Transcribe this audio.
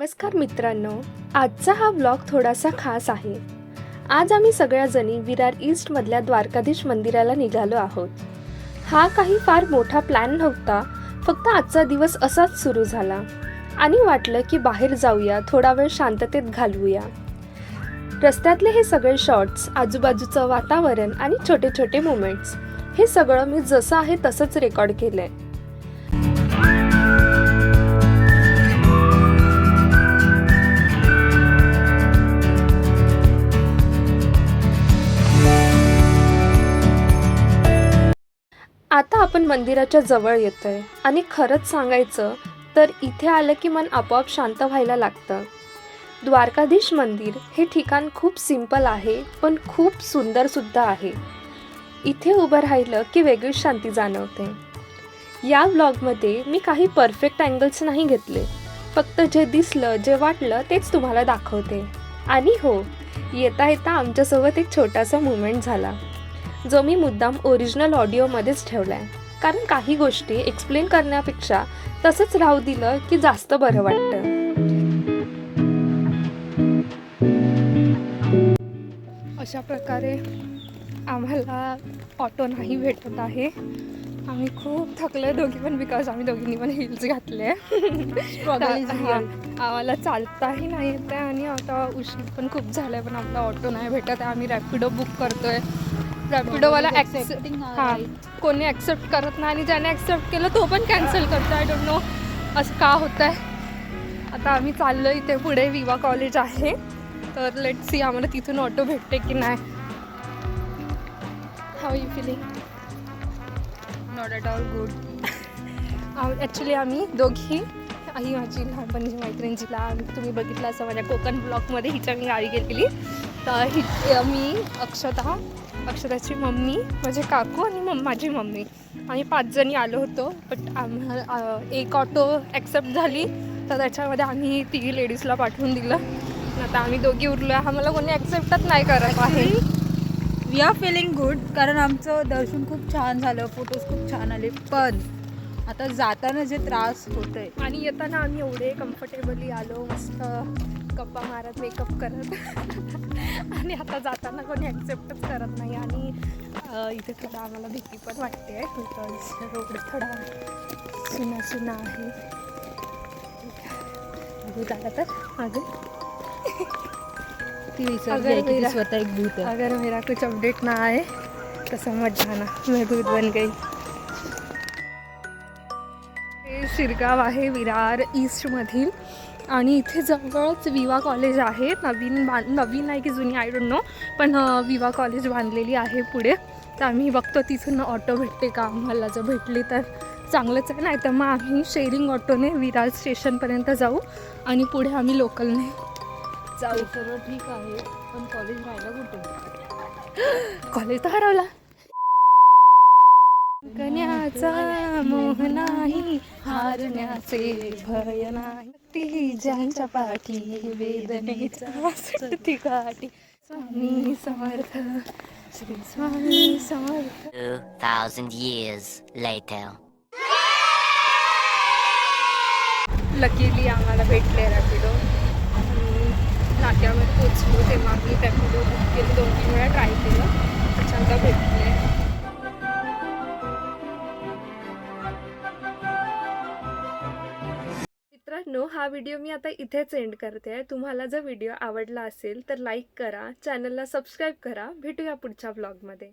नमस्कार मित्रांनो आजचा हा ब्लॉग थोडासा खास आहे. आज आम्ही सगळ्याजणी विरार ईस्टमधल्या द्वारकाधीश मंदिराला निघालो आहोत. हा काही फार मोठा प्लॅन नव्हता फक्त आजचा दिवस असाच सुरू झाला. आणि वाटलं की बाहेर जाऊया थोडा वेळ शांततेत घालवूया. रस्त्यातले हे सगळे शॉट्स आजूबाजूचं वातावरण आणि छोटे छोटे मुमेंट्स हे सगळं मी जसं आहे तसंच रेकॉर्ड केलं आहे आता आपण मंदिराच्या जवळ येतोय. आणि खरंच सांगायचं तर इथे आलं की मन आपोआप शांत व्हायला लागतं. द्वारकाधीश मंदिर हे ठिकाण खूप सिंपल आहे पण खूप सुंदरसुद्धा आहे. इथे उभं राहिलं की वेगळीच शांती जाणवते. या ब्लॉगमध्ये मी काही परफेक्ट अँगल्स नाही घेतले. फक्त जे दिसलं जे वाटलं तेच तुम्हाला दाखवते. आणि हो येता येता आमच्यासोबत एक छोटासा मुवमेंट झाला. जो मी मुद्दाम ओरिजिनल ऑडिओमध्येच ठेवला आहे कारण काही गोष्टी एक्सप्लेन करण्यापेक्षा तसंच राहू दिलं की जास्त बरं वाटतं. अशा प्रकारे आम्हाला ऑटो नाही भेटत आहे. आम्ही खूप थकले दोघी पण बिकॉज आम्ही दोघींनी पण हिल्स घातले. आम्हाला चालताही नाही येत आहे आणि आता उशीर पण खूप झाला आहे पण आपला ऑटो नाही भेटत आहे. आम्ही रॅपिडो बुक करतोय. रॅपिडोवाला ॲक्सेप्ट हां. कोणी ॲक्सेप्ट करत नाही आणि ज्याने ॲक्सेप्ट केलं तो पण कॅन्सल करतो. आय डोंट नो असं का होतं आहे आता आम्ही चाललो इथे पुढे विवा कॉलेज आहे. तर लेट सी आम्हाला तिथून ऑटो भेटते की नाही. How you feeling not at all good actually आम्ही दोघी आई माझी लहानपणीची मैत्रीण जिला तुम्ही बघितलं असं माझ्या कोकण ब्लॉकमध्ये हिच्या मी गावी गेलेली. तर ही मी अक्षता अक्षताची मम्मी माझे काकू आणि मम माझी मम्मी. आम्ही पाच जणी आलो होतो बट आम्हाला एक ऑटो ॲक्सेप्ट झाली. तर त्याच्यामध्ये आम्ही तिघी लेडीजला पाठवून दिलं. आता आम्ही दोघी उरलो आम्हाला कोणी ॲक्सेप्टच नाही करत आहे. वी आर फिलिंग गुड कारण आमचं दर्शन खूप छान झालं फोटोज खूप छान आले. पण आता जाताना जे त्रास होत आहे आणि येताना आम्ही एवढे कम्फर्टेबली आलो मस्त गप्पा मारत मेकअप करत. आणि आता जाताना कोणी ॲक्सेप्टच करत नाही. आणि इथे थोडं आम्हाला भीती पण वाटते. बिकॉज रोड थोडा सुना सुना आहे. बघू झालं तर. मागे ती आहे मेरा- स्वतः एक भूत आहे. अगर मेरा कुछ अपडेट ना आए तो समझ जाना मैं दूध बन गई. हे शिरगाव आहे विरार ईस्टमधील. आणि इथे जवळच विवा कॉलेज आहे. नवीन बां नवीन आहे की जुनी आय डोंट नो पण विवा कॉलेज बांधलेली आहे पुढे. तर आम्ही बघतो तिथून ऑटो भेटते का? आम्हाला जर भेटली तर चांगलंच आहे. नाही तर मग आम्ही शेअरिंग ऑटोने विरार स्टेशनपर्यंत जाऊ आणि पुढे आम्ही लोकलने जाऊ. सर्व ठीक आहे. पण कॉलेज राहिलं कुठे? कॉलेज तर हरवला. कन्याचा मोह नाही हारण्याचे भय नाही. ती ज्यांच्या पाठी वेदनेचा सुटती काठी Swami Samarth Shri Swami Samarth. 2,000 years later. Luckily आम्हाला भेटले रॅपिडो. नाट्यावर पोचलो तेव्हा आम्ही रॅपिडो बुक केली. दोन तीन वेळा ट्राय केलं. त्याच्यानंतर भेटले. मित्रांनो हा व्हिडिओ मी आता इथेच एंड करते आहे. तुम्हाला जर व्हिडिओ आवडला असेल तर लाईक करा. चॅनलला सबस्क्राईब करा. भेटूया पुढच्या ब्लॉगमध्ये